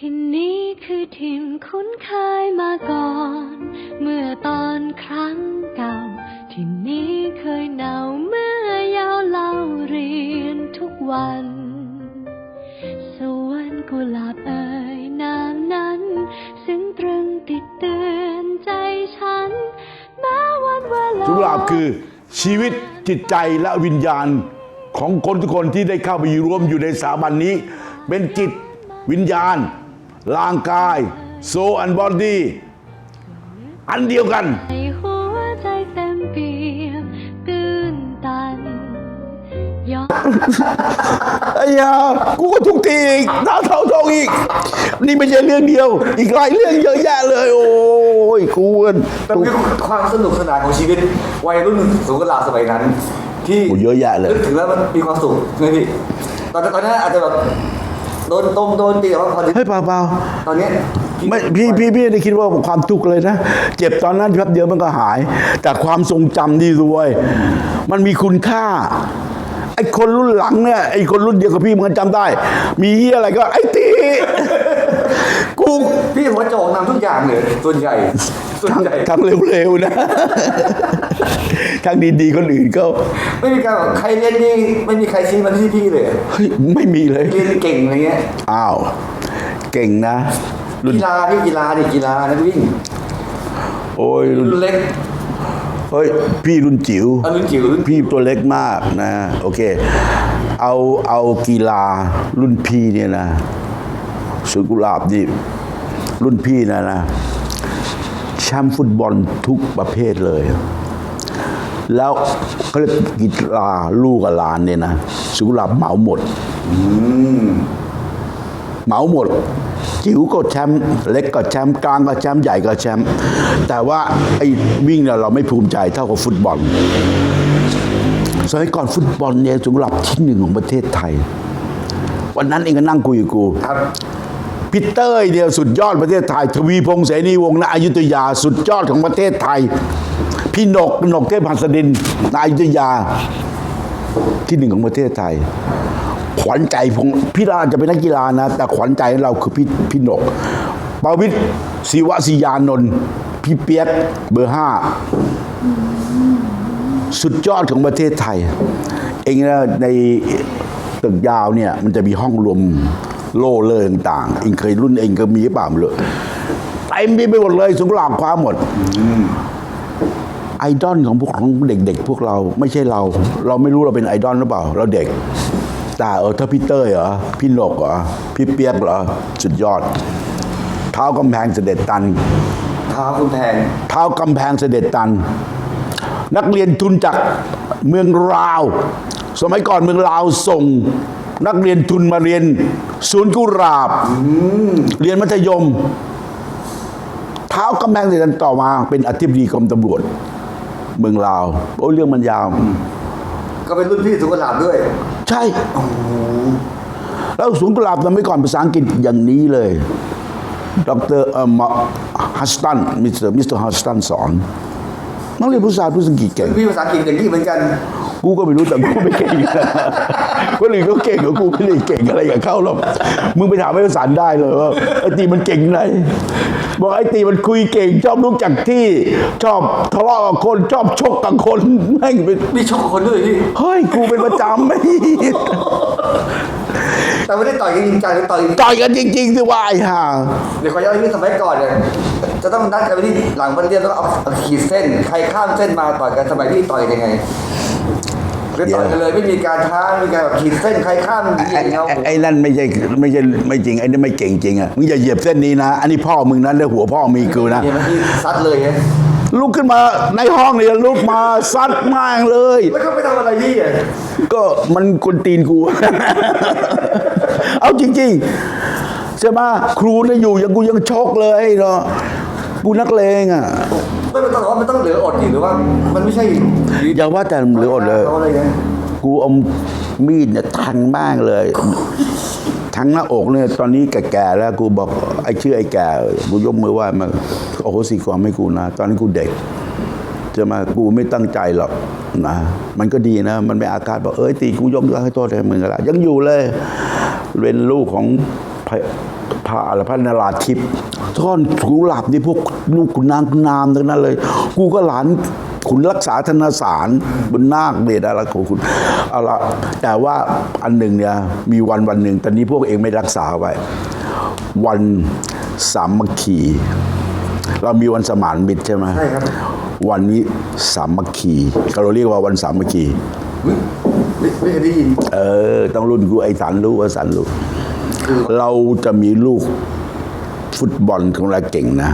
ที่นี้คือถิ่นคุ้นเคยมาก่อน เมื่อตอนครั้งเก่า ที่นี้เคยหนาวเมื่อยาวเล่าเรียนทุกวัน สวนกุหลาบเอ่ยนามนั้น ซึ่งตรึงติดเตือนใจฉันแม้วันเวลาสุราบคือชีวิตจิตใจและวิญญาณของคนทุกคนที่ได้เข้าไปรวมอยู่ในสถาบันนี้ เป็นจิตวิญญาณ ร่างกายโซอันบอดี้อันเดียวกัน ในหัวใจเต็มเปี่ยมตื้นตันยอมไอ้ยากูก็ทุกทีอีกเท่าเท่าทองอีก นี่ไม่ใช่เรื่องเดียว อีกหลายเรื่องเยอะแยะเลย โอ้ยกูเอิ้นแต่คือความสนุกสนานของชีวิตวัยรุ่นสงกรานต์สมัยนั้น ที่โอ้เยอะแยะเลย นึกถึงแล้วมันมีความสุขไงพี่ตอนตอนนั้นอาจจะแบบ โดนตรงโดนตีแต่ว่าพอเฮ้ยเปล่าเปล่าตอนเนี้ยไม่พี่พี่พี่ไม่ได้คิดว่าความทุกข์เลยนะ เจ็บตอนนั้นแป๊บเดียวมันก็หาย แต่ความทรงจำนี่รวย มันมีคุณค่าไอ้คนรุ่นหลังเนี่ยไอ้คนรุ่นเดียวกับพี่มันจำได้ มีเหี้ยอะไรก็ไอ้ตีกูพี่หัวโจกนำทุก อย่างเลยส่วนใหญ่ส่วนทั้งใหญ่ทั้งเร็วๆนะทั้งดีๆคนอื่นก็ ไม่มีการแบบใครเรียนดีไม่มีใครชี้มาที่พี่เลยเฮ้ยไม่มีเลยเรียนเก่งอะไรเงี้ยอ้าวเก่งนะรุ่นกีฬาพี่กีฬาดิกีฬานักวิ่งโอ้ยรุ่นรุ่นเล็กเฮ้ยพี่รุ่นจิ๋วเอารุ่นจิ๋วรุ่นพี่ตัวเล็กมากนะโอเค เอาเอากีฬารุ่นพี่เนี่ยนะสุกุหลาบนี่ รุ่นพี่นะนะแชมป์ฟุตบอลทุกประเภทเลย แล้วเขาเรียกกีฬาลูกกับหลานเนี่ยนะสุกุหลาบเหมาหมดเหมาหมด จิ๋วก็แชมป์เล็กก็แชมป์กลางก็แชมป์ใหญ่ก็แชมป์แต่ว่าไอ้วิ่งเนี่ยเราไม่ภูมิใจเท่ากับฟุตบอลสมัยก่อนฟุตบอลเนี่ยสุกุหลาบที่หนึ่งของประเทศไทยวันนั้นเองก็นั่งคุยกับกูครับ พีเตอร์เดียวสุดยอดประเทศไทย ทวีพงษ์เสนีวงศ์ณอยุธยา สุดยอดของประเทศไทย พี่นกนกเทพหัสดินณอยุธยา ที่หนึ่งของประเทศไทย ขวัญใจผมพี่ราจะเป็นนักกีฬานะ แต่ขวัญใจของเราคือพี่พี่นกปาวิทย์ศิวศิยานนท์พี่เปียกเบอร์ห้าสุดยอดของประเทศไทย เองนะในตึกยาวเนี่ยมันจะมีห้องรวม โล่เลิงต่างๆเองเคยรุ่นเองก็มีหรือเปล่าไม่รู้เต็มไปหมดเลยสุกหลาบคว้าหมดไอดอลของพวกของเด็ก ๆ พวกเราไม่ใช่เรา เราไม่รู้เราเป็นไอดอลหรือเปล่า เราเด็กแต่เออถ้าพี่เต้ยเหรอพี่หนกเหรอพี่เปียกเหรอสุดยอด เท้ากำแพงเสด็จตัน เท้าคุณแพง เท้ากำแพงเสด็จตัน นักเรียนทุนจากเมืองลาว สมัยก่อนเมืองลาวส่ง นักเรียนทุนมาเรียนศูนย์กุหลาบ เรียนมัธยม เท้ากำแพงเสด็จตันต่อมา เป็นอธิบดีกรมตำรวจ เมืองลาว โอ้ยเรื่องมันยาว ก็เป็นรุ่นพี่สงกรานต์ด้วย ใช่แล้วศูนย์กุหลาบสมัยก่อนภาษาอังกฤษอย่างนี้เลยดรเอ่อฮัสตันมิสเตอร์มิสเตอร์ฮัสตันสอนนักเรียนภาษาภาษาอังกฤษเก่งพี่ภาษาอังกฤษอย่างนี้เหมือนกัน กูก็ไม่รู้แต่กูไม่เก่งคนอื่นก็เก่งกว่ากูไม่ได้เก่งอะไรกับเขาหรอกมึงไปถามไอ้สันได้เลยว่าไอ้ตีมันเก่งไหน บอกไอ้ตีมันคุยเก่ง ชอบรู้จักที่ ชอบทะเลาะกับคน ชอบชกกับคนแม่งเป็นพี่ชกกับคนด้วยพี่เฮ้ยกูเป็นประจำไม่แต่ไม่ได้ต่อยกันจริงจังหรือต่อยต่อยกันจริงๆสิว่าไอ้ห่าเดี๋ยวขอย้อนไปที่สมัยก่อนเนี่ยจะต้องนัดกันไปที่หลังวันเรียนแล้วก็เอาเอาขีดเส้น ใครข้ามเส้นมาต่อยกันสมัยพี่ต่อยยังไง หรือต่อยกันเลยไม่มีการท้าไม่มีการแบบขีดเส้นใครข้ามเหยียดเงาไอ้ไอ้นั่นไม่ใช่ไม่ใช่ไม่จริงไอ้นี่ไม่เก่งจริงอะมึงอย่าเหยียบเส้นนี้นะ อันนี้พ่อมึงนั้นแล้วหัวพ่อมีกูนะเห็นไหมพี่ซัดเลยไงลุกขึ้นมาในห้องเนี่ยลุกมาซัดแม่งเลย แล้วเขาไปทำอะไรพี่อะก็มันกวนตีนกู เอาจริงๆใช่ไหมครูเนี่ยอยู่ยังกูยังชกเลยเนาะกูนักเลงอะ ไม่เป็นต้องบอกว่ามันต้องเหลืออดอีกหรือว่า มันไม่ใช่อย่าว่าแต่เหลืออดเลยาอะไรเงี้ยกูเอามีดเนี่ยแทงแม่งเลย ทั้งหน้าอกเนี่ยตอนนี้แก่ๆแล้วกูบอกไอ้ชื่อไอ้แก่กูยกมือไหว้มาโอ้โหสิความให้กูนะ ตอนนั้นกูเด็กจะมากูไม่ตั้งใจหรอกนะมันก็ดีนะ มันไม่อาการบอกเอ้ยตีกูยกให้โทษให้มึงก็ละยังอยู่เลยเป็นลูกของพระพระอะไรพระนราธิป ท่อนกุหลาบนี่พวกลูกขุนนางขุนนามทั้งนั้นเลย กูก็หลานขุนรักษาธนสารบนนาคเดชอะไรของคุณเอาละแต่ว่าอันหนึ่งเนี่ยมีวันวันหนึ่งตอนนี้พวกเองไม่รักษาไว้ วันสามัคคีเรามีวันสมานมิตรใช่ไหมใช่ครับ วันนี้สามัคคีก็เราเรียกว่าวันสามัคคีอุ๊ยไม่ไม่เคยได้ยิน เออ ต้องรุ่นกูไอ้สันรู้ว่าสันรู้ เราจะมีลูก ฟุตบอลของเราเก่งนะ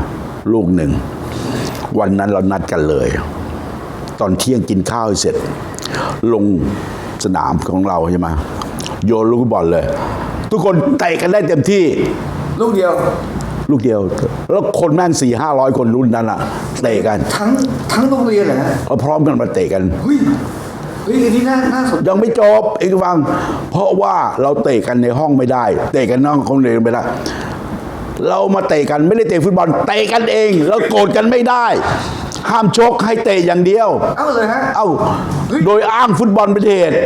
ลูกหนึ่ง วันนั้นเรานัดกันเลย ตอนเที่ยงกินข้าวเสร็จ ลงสนามของเราใช่ไหมโยนลูกฟุตบอลเลย ทุกคนเตะกันได้เต็มที่ ลูกเดียว ลูกเดียว แล้วคนแม่งสี่ห้าร้อยคนรุ่นนั้นอะเตะกัน ทั้งทั้งโรงเรียนเหรอฮะเอาพร้อมกันมาเตะกันเฮ้ยเฮ้ยอันนี้น่าน่าสนใจยังไม่จบเอกฟัง เพราะว่าเราเตะกันในห้องไม่ได้ เตะกันนอกห้องเรียนไม่ได้ เรามาเตะกันไม่ได้เตะฟุตบอลเตะกันเองแล้วโกรธกันไม่ได้ ห้ามชกให้เตะอย่างเดียว เอ้าเลยฮะ เอ้าโดยอ้างฟุตบอลเป็นเหตุ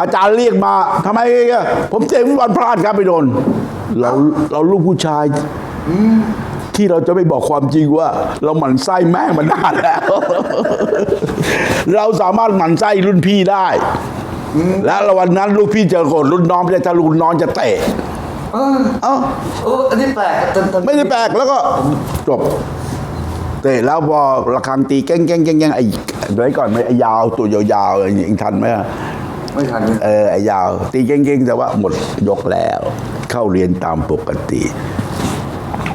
อาจารย์เรียกมาทำไมอะผมเตะฟุตบอลพลาดครับไปโดนเราเราลูกผู้ชายที่เราจะไม่บอกความจริงว่า เราหมั่นไส้แม่งมานานแล้ว เราสามารถหมั่นไส้รุ่นพี่ได้ และวันนั้นลูกพี่เจอคนรุ่นน้องไม่ได้ถ้ารุ่นน้องจะเตะ เออเอ้าโอ้อันนี้แปลกจนจนไม่ได้แปลกแล้วก็จบเตะแล้วพอระฆังตีแก้งแก้งแก้งแก้งไอ้เดี๋ยวก่อนไหมไอ้ยาวตัวยาวๆอะไรอย่างนี้เองทันไหมอะไม่ทันเลยเออไอ้ยาว ตีแก้งแก้งแต่ว่าหมดยกแล้ว เข้าเรียนตามปกติ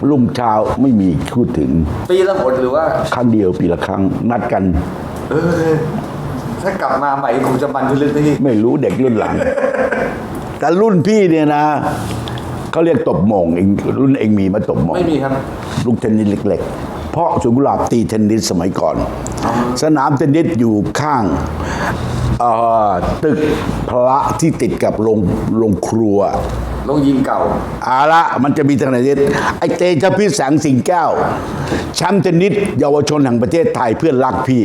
รุ่งเช้าไม่มีพูดถึง ปีละหนหรือว่า ครั้งเดียวปีละครั้งนัดกัน เออ ถ้ากลับมาใหม่คงจะมันขึ้นเรื่อยไม่รู้เด็กรุ่นหลัง แต่รุ่นพี่เนี่ยนะ เขาเรียกตบโมงเองรุ่นเองมีมาตบโมๆงไม่มีครับ ลูกเทนนิสเล็ก ๆ เพราะสุกุหลาบตีเทนนิสสมัยก่อน สนามเทนนิสอยู่ข้างเอ่อตึกพระที่ติดกับโรงโรงครัวลงยิงเก่าเอาละมันจะมีทางไหนนิดไอเตชะพิษแสงสิงแก้วแชมป์เทนนิสเยาวชนแห่งประเทศไทยเพื่อนรักพี่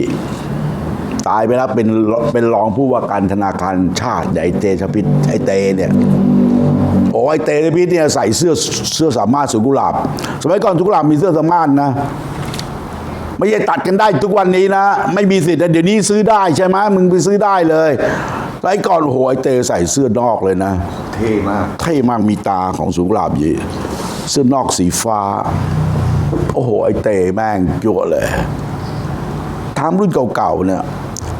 ตายไปแล้วเป็นเป็นรองผู้ว่าการธนาคารชาติไอเตชะพิษไอเตเนี่ย โอ้ยเตชะพิษเนี่ยใส่เสื้อเสื้อสามารถสุกุหลาบ สมัยก่อนสุกุหลาบมีเสื้อสามารถนะไม่ใช่ตัดกันได้ทุกวันนี้นะ ไม่มีสิทธิ์นะเดี๋ยวนี้ซื้อได้ใช่ไหมมึงไปซื้อได้เลยสมัยก่อนโอ้โหไอเตใส่เสื้อนอกเลยนะ เท่มากเท่มากมีตาของสุกุหลาบยีเสื้อนอกสีฟ้า โอ้โหไอเตแม่งจั่วเลยทามรุ่นเก่าๆเนี่ย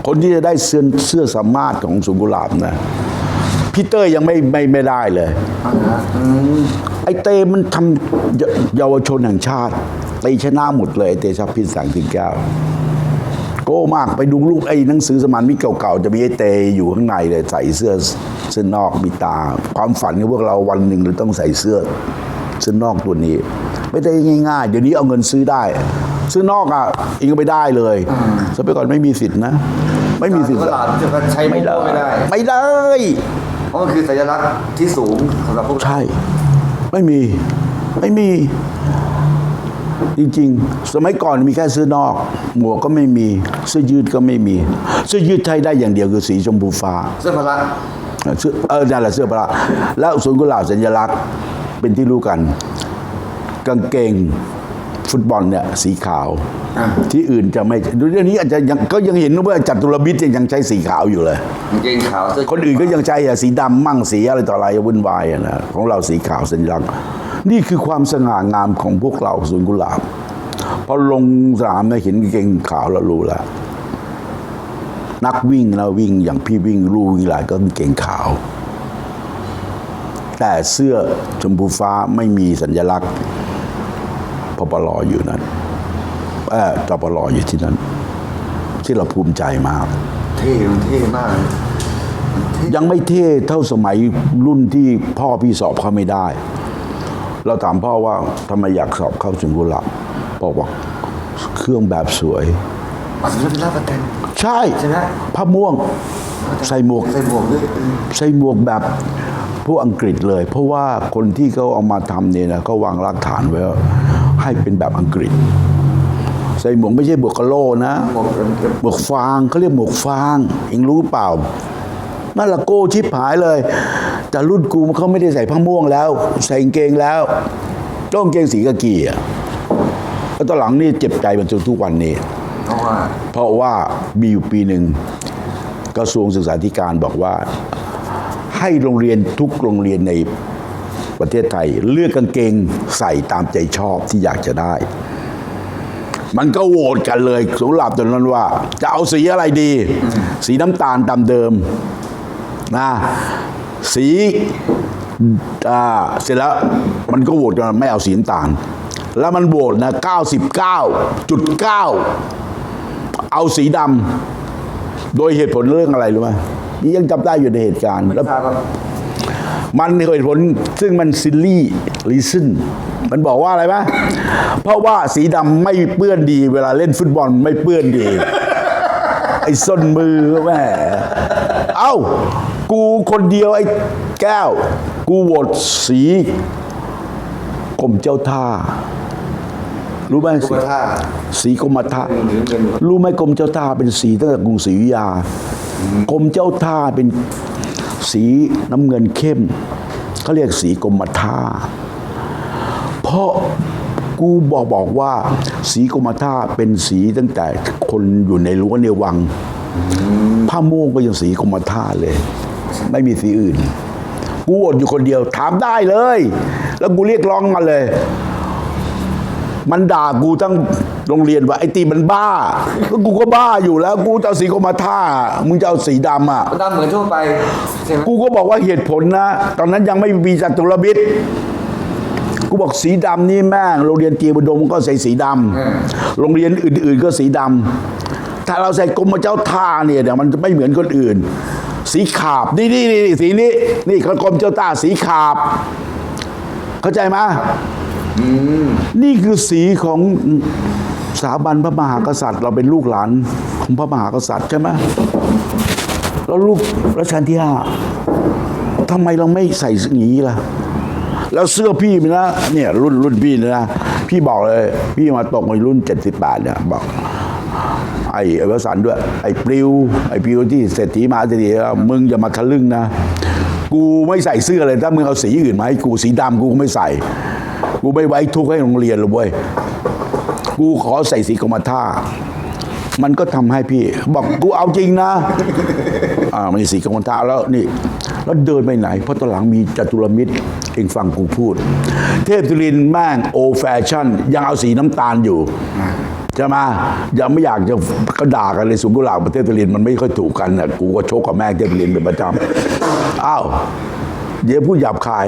คนที่จะได้เสื้อเสื้อสามารถของสุกุหลาบนะ พี่เต้ยยังไม่ไม่ไม่ได้เลยเอาละฮะอืมไอเตมันทำเยเยาวชนแห่งชาติตีชนะหมดเลยไอเตชับพิษสังสิงแก้วโก้มากไปดูลูกไอ้หนังสือสมานมิตรเก่าๆ จะมีไอเตอยู่ข้างในเลยใส่เสื้อเสื้อนอกมีตา ความฝันของพวกเราวันหนึ่งเราต้องใส่เสื้อเสื้อนอกตัวนี้ ไม่ได้ง่ายๆ เดี๋ยวนี้เอาเงินซื้อได้ ซื้อนอกอะเองก็ไม่ได้เลยสมัยก่อนไม่มีสิทธินะ ไม่มีสิทธิ์ตลาดจะใช้ไม่ได้ ไม่ได้ไม่ได้ เพราะมันคือสัญลักษณ์ที่สูงสำหรับพวกเราใช่ ไม่มี ไม่มี จริงๆ สมัยก่อนมีแค่เสื้อนอก หมวกก็ไม่มีเสื้อยืดก็ไม่มีเสื้อยืดใช้ได้อย่างเดียวคือสีชมพูฟ้าเสื้อพละเสื้อเออนั่นแหละเสื้อพละแล้วสวนกุหลาบสัญลักษณ์เป็นที่รู้กัน กางเกง ฟุตบอลเนี่ยสีขาว ที่อื่นจะไม่ดูเรื่องนี้อาจจะยังก็ยังเห็นว่าจัตุรมิตรยังใช้สีขาวอยู่เลยกางเกงขาวเสื้อคนอื่นก็ยังใช้อะสีดำมั่งสีอะไรต่ออะไรวุ่นวายอะนะของเราสีขาวสัญลักษณ์นี่คือความสง่างามของพวกเราสวนกุหลาบพอลงสนามเนี่ยเห็นกางเกงขาวแล้วรู้แล้วนักวิ่งนะวิ่งอย่างพี่วิ่งลู่วิ่งหลายก็กางเกงขาว แต่เสื้อชมพูฟ้าไม่มีสัญลักษณ์ พปลอยู่นั้นเออจปลอยู่ที่นั้น ที่เราภูมิใจมาก เท่มันเท่มากเลยยังไม่เท่เท่าสมัยรุ่นที่พ่อพี่สอบเข้าไม่ได้ เราถามพ่อว่าทำไมอยากสอบเข้าสุนกุหลาบพ่อบอกเครื่องแบบสวยอ๋อสมมติเป็นลาบประแตนใช่ใช่ไหมผ้าม่วงใส่หมวกใส่หมวกด้วยเออใส่หมวกแบบพวกอังกฤษเลย เพราะว่าคนที่เขาเอามาทำเนี่ยนะเขาวางรากฐานไว้ว่า ให้เป็นแบบอังกฤษ ใส่หมวกไม่ใช่หมวกกะโลนะหมวกฟางเขาเรียกหมวกฟางเองรู้เปล่านั่นละโก้ชิบหายเลย แต่รุ่นกูมันเขาไม่ได้ใส่ผ้าม่วงแล้ว ใส่กางเกงแล้ว ต้องเกงสีกากีอะแล้วตอนหลังนี่เจ็บใจมาจนทุกวันนี้เพราะว่าเพราะว่ามีอยู่ปีหนึ่งกระทรวงศึกษาธิการบอกว่า ให้โรงเรียนทุกโรงเรียนใน ประเทศไทย เลือกกางเกงใส่ตามใจชอบที่อยากจะได้ มันก็โหวตกันเลยสำหรับตอนนั้นว่า จะเอาสีอะไรดี สีน้ำตาลตามเดิมนะสีอ่าเสร็จแล้วมันก็โหวตกันไม่เอาสีน้ำตาล แล้วมันโหวตนะ 99.9 เอาสีดำโดยเหตุผลเรื่องอะไรรู้ไหมยังจำได้อยู่ในเหตุการณ์แล้ว ทราบครับมันเหตุผลซึ่งมันซิลลี่ลิซึนมันบอกว่าอะไรไหมเพราะว่าสีดำไม่เปื้อนดี เวลาเล่นฟุตบอลไม่เปื้อนดี ไอ้ส้นมือแม่เอ้า กูคนเดียวไอ้แก้ว กูโหวตสีกรมเจ้าท่า รู้ไหมกรมท่าสีกรมท่าหรือเงินรู้ไหมกรมเจ้าท่าเป็นสีตั้งแต่กรุงศรีอยุธยากรมเจ้าท่าเป็น สีน้ำเงินเข้มเขาเรียกสีกรมท่า เพราะกูบอกบอกว่า สีกรมท่าเป็นสีตั้งแต่คนอยู่ในรั้วในวัง ผ้าม่วงก็ยังสีกรมท่าเลย ไม่มีสีอื่น กูอดอยู่คนเดียวถามได้เลย แล้วกูเรียกร้องมาเลย มันด่ากูทั้ง โรงเรียนว่าไอ้ตีมันบ้าก็กูก็บ้าอยู่แล้ว กูจะเอาสีกรมท่า มึงจะเอาสีดำอะก็ดำเหมือนทั่วไปใช่ไหมกูก็บอกว่าเหตุผลนะ ตอนนั้นยังไม่มีจตุรมิตรกูบอกสีดำนี่แม่งโรงเรียนเตรียมอุดมก็ใส่สีดำโรงเรียนอื่น ๆ ก็สีดำถ้าเราใส่กรมเจ้าท่าเนี่ยเดี๋ยวมันจะไม่เหมือนคนอื่น สีขาบนี่นี่นี่สีนี้นี่เขากรมเจ้าท่าสีขาบ เข้าใจไหมนี่คือสีของ สถาบันพระมหากษัตริย์ เราเป็นลูกหลานของพระมหากษัตริย์ใช่ไหมแล้วลูกรัชกาลที่ห้าทำไมเราไม่ใส่อย่งนี้ล่ะ แล้วเสื้อพี่นะ เนี่ย รุ่นรุ่นพี่นนะพี่บอกเลย พี่มาตกในรุ่น78เนี่ยบอกไอ้ไอ้วสันด้วย ไอ้ปลิว ไอ้ปลิวที่เศรษฐีมาเศรษฐีแล้วมึงอย่ามาทะลึ่งนะ กูไม่ใส่เสื้อเลยถ้ามึงเอาสีอื่นมาให้กูสีดำกูก็ไม่ใส่ กูไม่ไว้ทุกข์ให้โรงเรียนเลยเว้ย กูขอใส่สีกรมท่า มันก็ทำให้พี่ บอกกูเอาจริงนะ อ่ามันสีกรมท่าแล้วนี่แล้วเดินไปไหน เพราะตอนหลังมีจตุรมิตรเองฟังกูพูด เทพจุรินแม่งโอแฟชั่น ยังเอาสีน้ำตาลอยู่ใช่ไหมยังไม่อยากจะก็ด่ากันเลยสุกุหลาบประเทศจุรินมันไม่ค่อยถูกกันน่ะกูก็ชกกับแม่เทพจุรินเป็นประจำอ้าวเดี๋ยวพูดหยาบคาย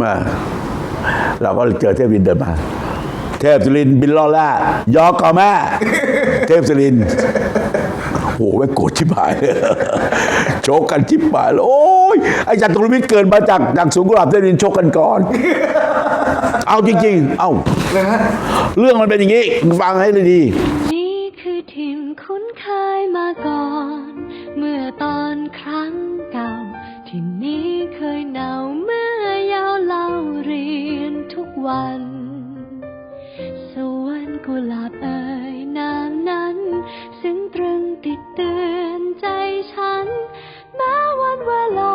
มาเราก็เจอเทพวินเดินมา เทพสุรินบินล่อแร่ยอกกับแม่เทพสุรินโอ้โหไม่โกรธชิบหายเลยโชกกันชิบหายเลยโอ้ยไอ้จัตุรมิตรเกิดมาจากจากสูงกุหลาบเทพสุรินทร์ชกกันก่อน เอาจริง ๆ เอาเรื่องมันเป็นอย่างนี้ฟังให้เลยดีนี่คือทิมคุ้นเคยมาก่อน เมื่อตอนครั้งเก่าที่นี้เคยหนาวเมื่อยาวเล่าเรียนทุกวัน กุหลาบเอ่ยนามนั้นซึ่งตรึงติดเตือนใจฉันแม้วันเวลา